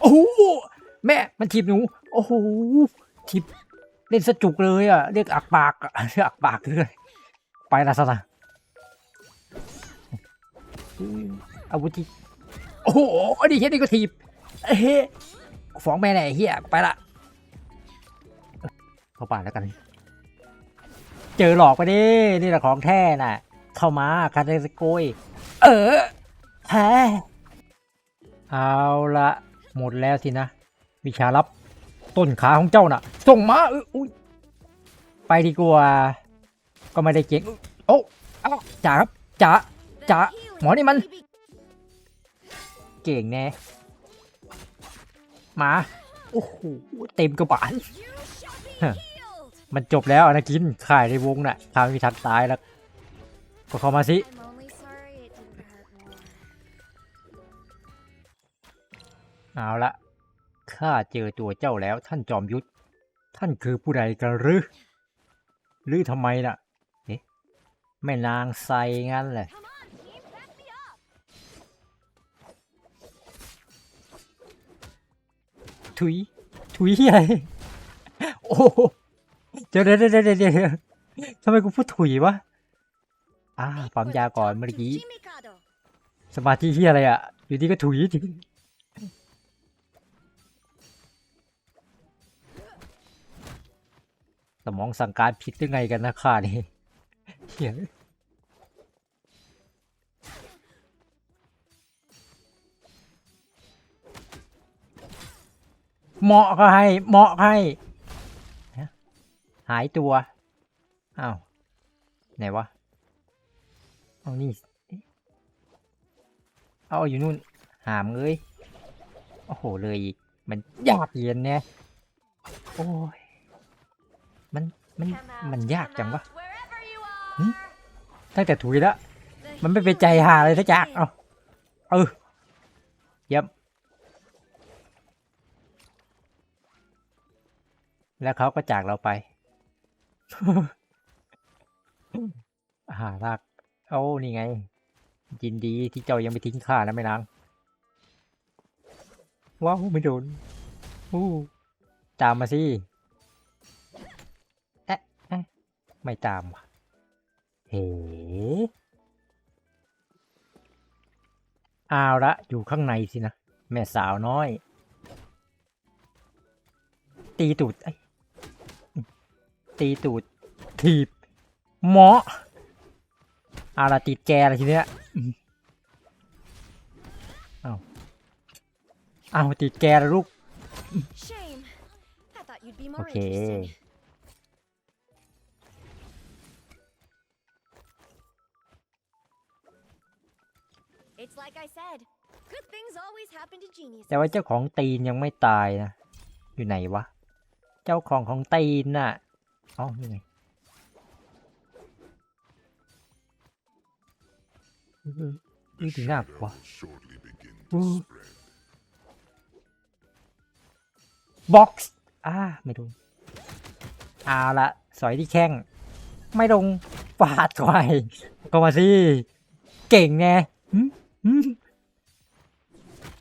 โอ้โหแม่มันถีบหนู โอ้โหถีบเล่นสะจุกเลยอะเรียกอักปากอะเรียกอักปากเลยไปละสนะอาวุธที่โอ้โหอันนี้เฮียนี่ก็ถีบเฮ้ฟ้องแม่แน่ไอ้เฮียไปละเข้าป่าแล้วกัน เจอหลอกไปดินี่แหละของแท้น่ะ เข้ามาคาเดสโกยเออแพ้เอาละ หมดแล้วสินะ วิชาลับ ต้นขาของเจ้าน่ะ ส่งมาอุ้ยไปดีกว่า ก็ไม่ได้เก่งโอ้เอ้าจ๋าครับจ๋าจ๋าหมอนี่มัน เก่งแน่มาโอ้โหเต็มกระบาลมันจบแล้วอนากินข่ายในวงน่ะทางพิทันตายแล้ว ก็เข้ามาสิ เอาละข้าเจอตัวเจ้าแล้วท่านจอมยุทธ ท่านคือผู้ใดกันหรือหรือทำไมน่ะเอ๊ะแม่นางไซงั้นแหละ Come on, team, back me up. ถุยถุยอะไรโอ้โหเดี๋ยวเดี๋ยวเดี๋ยวเดี๋ยวเดี๋ยวทำไมกูพูดถุยวะอ่าปั๊มยาก่อนเมื่อกี้ Jimikado. สมาธิที่อะไรอะ อยู่ดีก็ถุยจริง สมองสั่งการผิดหรือไงกันนะข้านี่เหี้ยเหมาะก็ให้เหมาะให้ หายตัว อ้าว ไหนวะ เอานี่ เอาอยู่นู่น หามเอ้ยโอ้โห เลยอีก มันยากเย็นเนี่ยโอ้ย มัน มัน Come out, มันยาก come จังวะ out, wherever you Hmm? are. ตั้งแต่ถุยแล้ว The มันไม่เป็นใจหาเลยทักอย่างเอาเออเยี่ยมแล้วเขาก็จากเราไปหาลากเอานี่ไง ยินดีที่เจ้ายังไม่ทิ้งข้านะแม่นาง ว้าว ไม่โดนอู้ตามมาสิ ไม่ตามว่ะเฮ้เอาละอยู่ข้างในสินะ แม่สาวน้อย ตีตูดเอ้ยตีตูด ถีบเหมาะเอาละติดแกอะไรทีเนี้ยอืมเอาเอาติดแกแล้วลูก Shame. I thought you'd แต่ว่าเจ้าของตีนยังไม่ตายนะ อยู่ไหนวะ เจ้าของของตีนน่ะเอ๋อนี่ไงอื้อนี่ถึงน่ากว shortly begin Ooh. to spread. บ็อกซ์อ่าไม่โดนเอาละสอยที่แข้ง ไม่ลงฟาดควายก็มาสิ เก่งไงหึหึ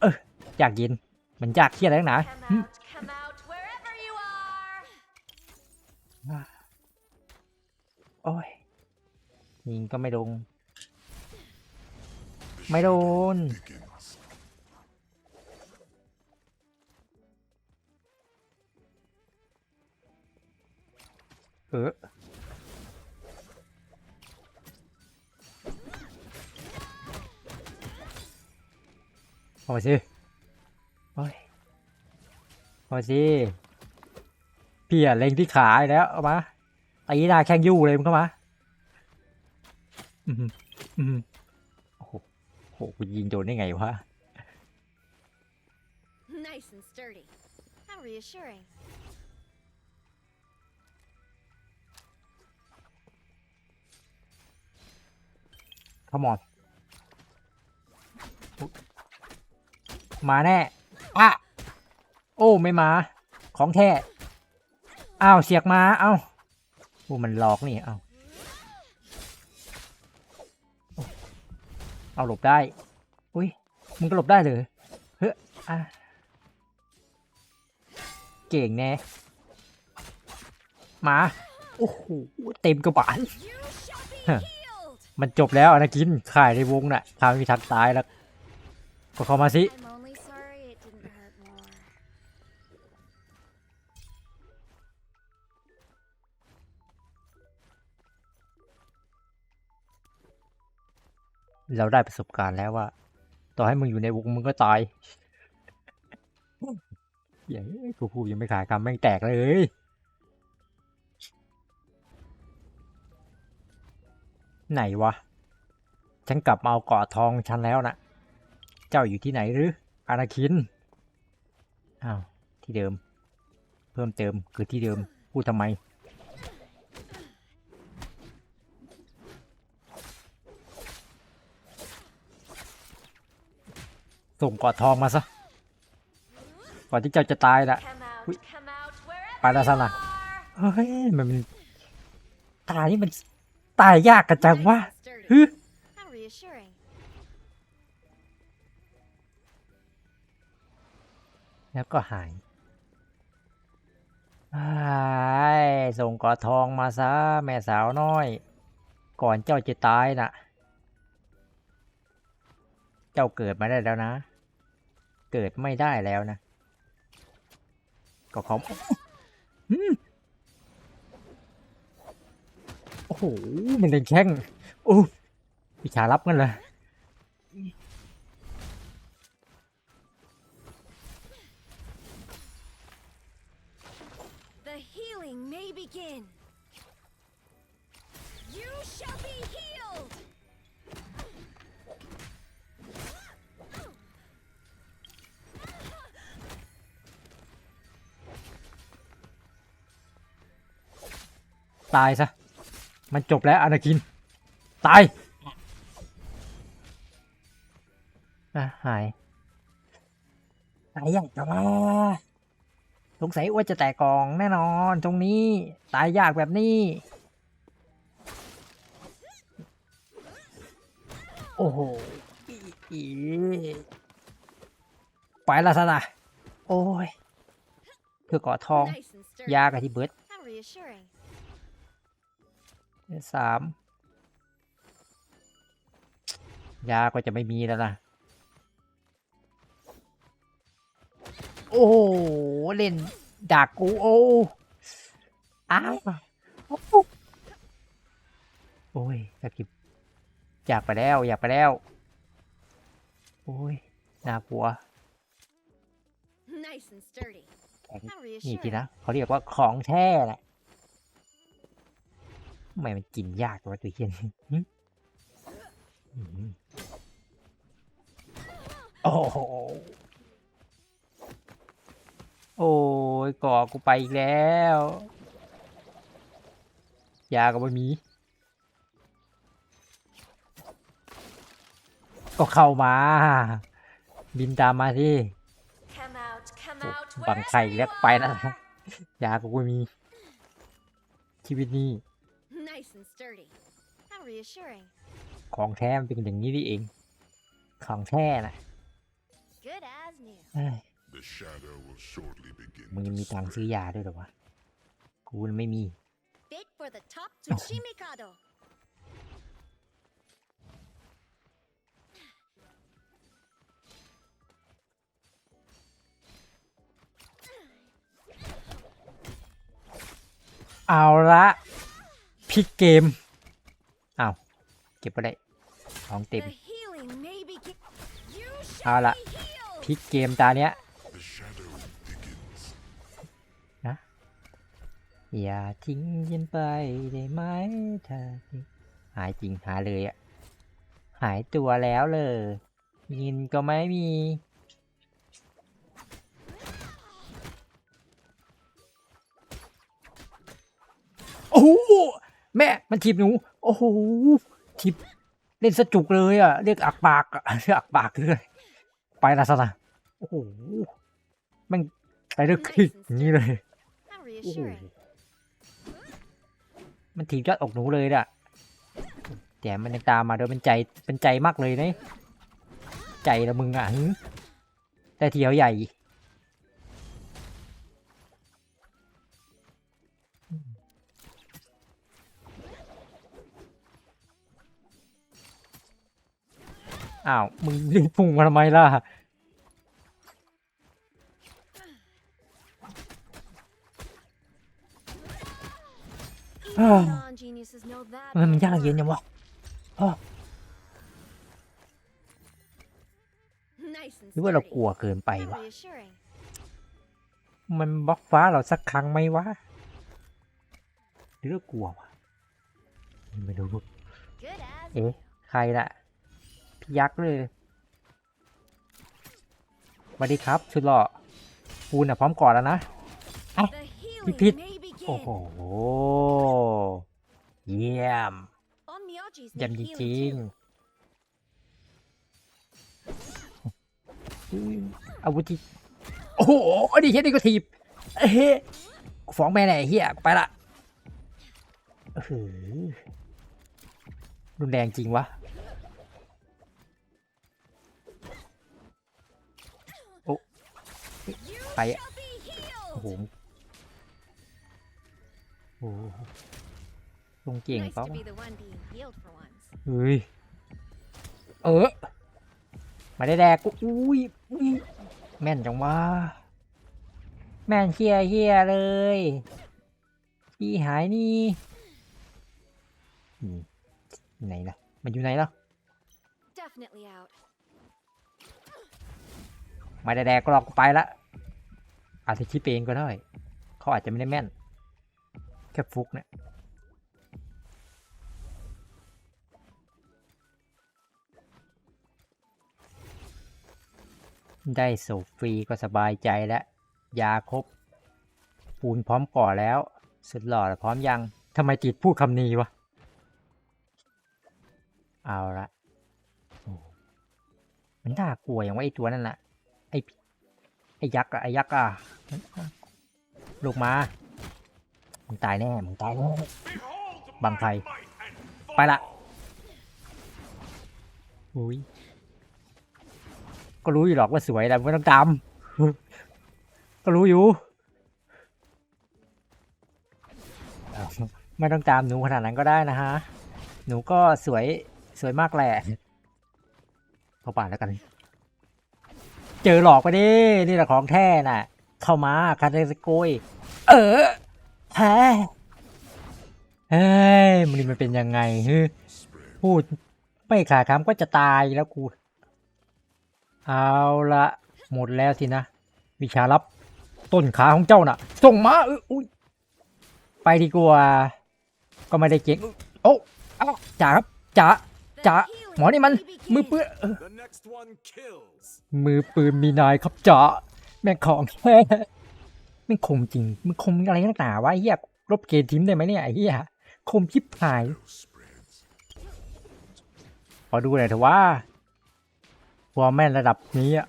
เอออยากยิน มันอยากเครียดอะไรนักหนา Come หึ out, come out, wherever you are. โอ้ยยิงก็ไม่ลง ไม่โดน Begins. เออ อามาสิโอ้ยเอามาสิพี่อะเล็งที่ขาอีกแล้วเอามาตีหน้าแข้งยู่เลยมึงเข้ามาอืมอืมโอ้โหโหกูยิงโดนได้ไงวะ Nice and sturdy. How reassuring. ขมอน มาแน่อะโอ้ไม่มา ของแท้อ้าวเสียกมาเอ้าโอ้มันหลอกนี่เอ้าเอาหลบได้ อุ้ยมึงก็หลบได้เลยเฮ้ยอะเก่งแน่มา โอ้โห เต็มกระบาลมันจบแล้วอนาคินข่ายในวงน่ะข่าวมีทันตายแล้ว ก็เข้ามาสิ เราได้ประสบการณ์แล้วว่า ต่อให้มึงอยู่ในวงมึงก็ตายเย้ยกูพูดยังไม่ขายคำแม่งแตกเลยไหนวะ ฉันกลับมาเอาเกาะทองฉันแล้วนะเจ้าอยู่ที่ไหนหรือ อานาคิน อ้าว ที่เดิม เพิ่มเติมคือที่เดิม พูดทำไม ส่งเกาะทองมาซะ ก่อนที่เจ้าจะตายนะ Come out, Wait. come out, wherever ไปแล้วซะ you นะ are. เฮ้ยมันมันตายนี่มันตายยากกันจังวะ Nice and sturdy. ฮึ How reassuring. แล้วก็หายไอ้ายส่งเกอทองมาซะแม่สาวน้อย ก่อนเจ้าจะตายน่ะ เจ้าเกิดมาได้แล้วนะ เกิดไม่ได้แล้วนะ ก็เขาโอ้โห มันเล่นแข้งโอ้วิชารับกันเลย The healing may begin. You shall be healed. ตายซะ มันจบแล้วอนาคิน ตายอะหาย ตายยากจังวะสงสัยว่าจะแตกกองแน่นอนตรงนี้ ตายยากแบบนี้ โอ้โหอีไปและซะนะโอ้ย เพื่อกาะทอง ยากับที่เบิด สามยาก็จะไม่มีแล้วนะโอ้โหเล่นดักกูโอ้อ้าวโอ้ยตะกิบอยากไปแล้วอยากไปแล้ว โอ้ยน่ากลัว Nice and sturdy. แข็ง How นี่ reassuring. ทีนะเขาเรียกว่าของแท้แหละ ทำไมมันกินยากวะตัวเฮียนอืมโอ้โหโอ้ยก่อกูไปอีกแล้ว ยาก็ไม่มีก็เข้ามา บินตามมาสิ Come out, come โอ้ out, บังไข่แล้วไปแล้ว are. ยาก็ไม่มี ชีวิตนี้ Nice and sturdy. How reassuring. ของแท้มันเป็นอย่างนี้นี่เอง ของแท้น่ะ Good as new. เอ้ย The shadow will shortly begin มึง to ยังมีตังค์ spread. ซื้อยาด้วยเหรอวะ กูน่ะไม่มี Fit for the top Tsushimikado. เอาละ พลิกเกมอ้าวเก็บไปได้ของเต็ม The healing may begin. You เอา shall ละ be healed. พลิกเกมตาเนี้ย The shadow begins. อย่าทิ้งฉันไปได้ไหมถ้าทิ้งหายจริงหายเลยอะหายตัวแล้วเลยเงินก็ไม่มี มันถีบหนู โอ้โหถีบเล่นสะจุกเลยอะ เรียกอักปากอะเรียกอักปากเลยไปละซะนะโอ้โหมันไปเรื่องคลิกอย่างนี้เลยโอ้โหมันถีบยอดอกหนูเลยน่ะแต่มันยังตามมาโดยเป็นใจเป็นใจมากเลยนะใจละมึงอะแต่เที่ยวใหญ่ อ้าว มึงรีบพุ่งมาทำไมล่ะ Even non-geniuses know that. ทำไมมัน by ยากเย็น heart. จังวะอ้อ Nice and หรือว่าเรา sturdy. กลัวเกินไป How วะ reassuring. มันบล็อกฟ้าเราสักครั้งไหมวะ หรือเรากลัววะไม่รู้ Good as เอ๊ะ ใครล่ะพี่ ยักษ์เลยสวัสดีครับสุดหล่อคูณอะพร้อมก่อนแล้วนะ the healing Pit. may begin. โอ้โห เยี่ยม On Miyagi's เยี่ยม need จริง healing ๆอืมอาวุธที่โอ้โหดีเฮียนี่ก็ทีบเฮ้ยกูฟ้องแม่แน่ไอ้เฮียกูไปละเออรุนแรงจริงวะ ไป shall be โอ้โห healed. โอ้โหลงเก่ง Nice เปล่า to be the one being healed for once. เฮ้ย เออ มาได้แดกกูอุ้ยอุ้ยแม่นจังวะแม่นเฮียเฮียเลยพี่หายนี่อืมไหนล่ะมันอยู่ไหนล่ะ Definitely out. มาได้แดกก็หรอกกูไปละ อาจจะคิดเองก็ได้ เขาอาจจะไม่ได้แม่น แค่ฟุกเนี่ยได้สูบฟรีก็สบายใจแล้ว ยาครบปูนพร้อมก่อแล้ว สุดหล่อแล้วพร้อมยังทำไมติดพูดคำนี้วะ เอาละมันน่ากลัวอย่างว่าไอตัวนั่นน่ะไอไอ้ยักษ์อะไอ้ยักษ์อะลูกมา มึงตายแน่ มึงตายแน่ บังไฟ ไปละอุ้ย ก็รู้อยู่หรอกว่าสวยแต่ไม่ต้องตามก็รู้อยู่ ไม่ต้องตามหนูขนาดนั้นก็ได้นะฮะ หนูก็สวยสวยมากแหละ เข้าป่าแล้วกัน เจอหลอกไปดิ นี่แหละของแท้น่ะ เข้ามาคาเทสโกย เออแพ้เฮ้ยมันนี่มันเป็นยังไงฮึพูดไม่ขาดคำก็จะตายแล้วกู เอาละหมดแล้วสินะ วิชาลับ ต้นขาของเจ้าน่ะ ส่งมาเอออุ้ยไปดีกว่า ก็ไม่ได้เก่งโอ้เอาจ๋าครับจ๋า The Chả- healing หมอนี่มันมือ begin. ปืนเออ The next one kills. มือปืนมีนายครับจ๋าแม่งของแท้แม่งคมจริงมึงคมอะไรนักหนาวะไอ้เหี้ยลบเกมทิ้มได้ไหมเนี่ยไอ้เหี้ยคมชิบหาย spreads. ขอดูหน่อยเถอะว่าพอแม่นระดับนี้อะ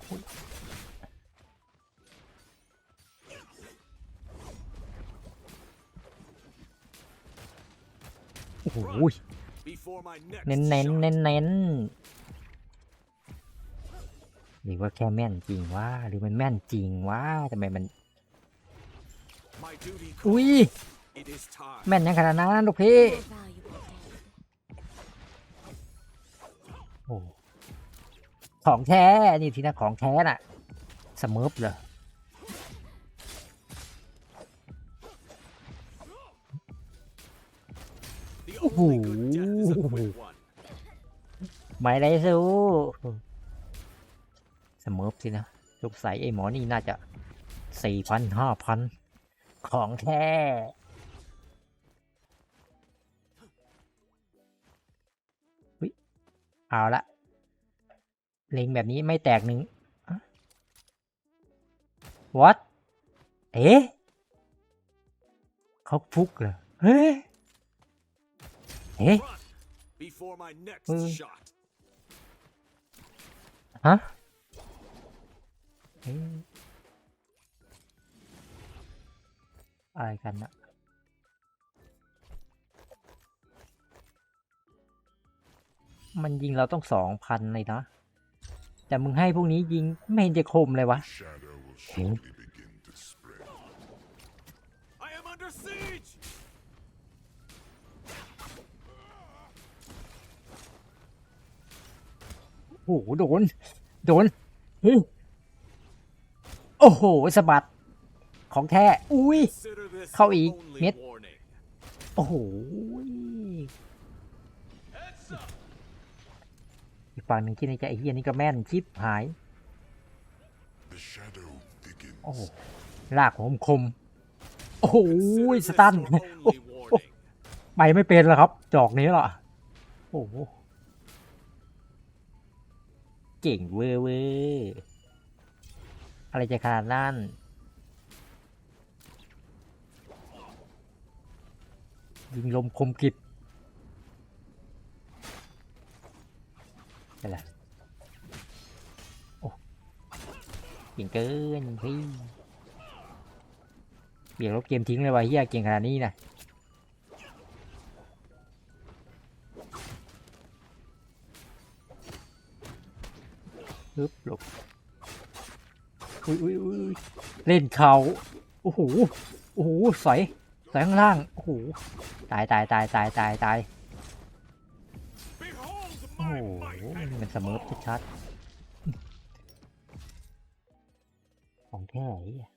โอ้โห Before my next เน้นเน้น shot. เน้นเน้น หรือว่าแค่แม่นจริงวะหรือมันแม่นจริงวะทำไมมัน อุ้ยแม่นยังขนาดนั้นลูกพี่โอ้ของแท้นี่ทีนะของแท้น่ะสมิฟเหรอ The Ooh. only good death is a quick one. ไม่ได้สู้ สเมิร์ฟสินะสงสัยไอ้หมอนี่น่าจะสี่พันห้าพันของแท้เฮ้ยเอาละเล็งแบบนี้ไม่แตกหนึ่งอะ what เอ๊ะเขาฟุกเหรอเฮ้ยเอ๊ะ Run before my next Mm. shot. ฮะเอ๊ะอะไรกันนะมันยิงเราต้องสองพันเลยนะ แต่มึงให้พวกนี้ยิงไม่เห็นจะคมเลยวะ The shadow will shortly begin to spread. I am under siege. โโอ้โห โดน โดนเฮ้ยโอ้โหสะบัด ของแท้ อุ้ย Consider this Khẩu your ý, only biết. warning. โอ้โห อีกฝั่งหนึ่งคิดในใจไอ้เฮียนี่ก็แม่นชิปหาย โอ้โห ลากผมคม โอ้โหส this ตัน your โอ้ only โห warning. ไปไม่เป็นแล้วครับ จอกนี้เหรอ โอ้โห เก่งเว้ยเว้ย อะไรจะขนาดนั้นยิงลมคมกริบเป็นไรโอ้เก่งเกินพี่เบี่ยงลบเกมทิ้งเลยวะเฮียเก่งขนาดนี้นะปึ๊บหลบ อุ้ยอุ้ยอุ้ยเล่นเขาโอ้โหโอ้โหสอยสอยข้างล่างโอ้โหตายตายตายตายตายตายโอ้โหมันเสมอชัดๆของแท้ไอ้เหี้ย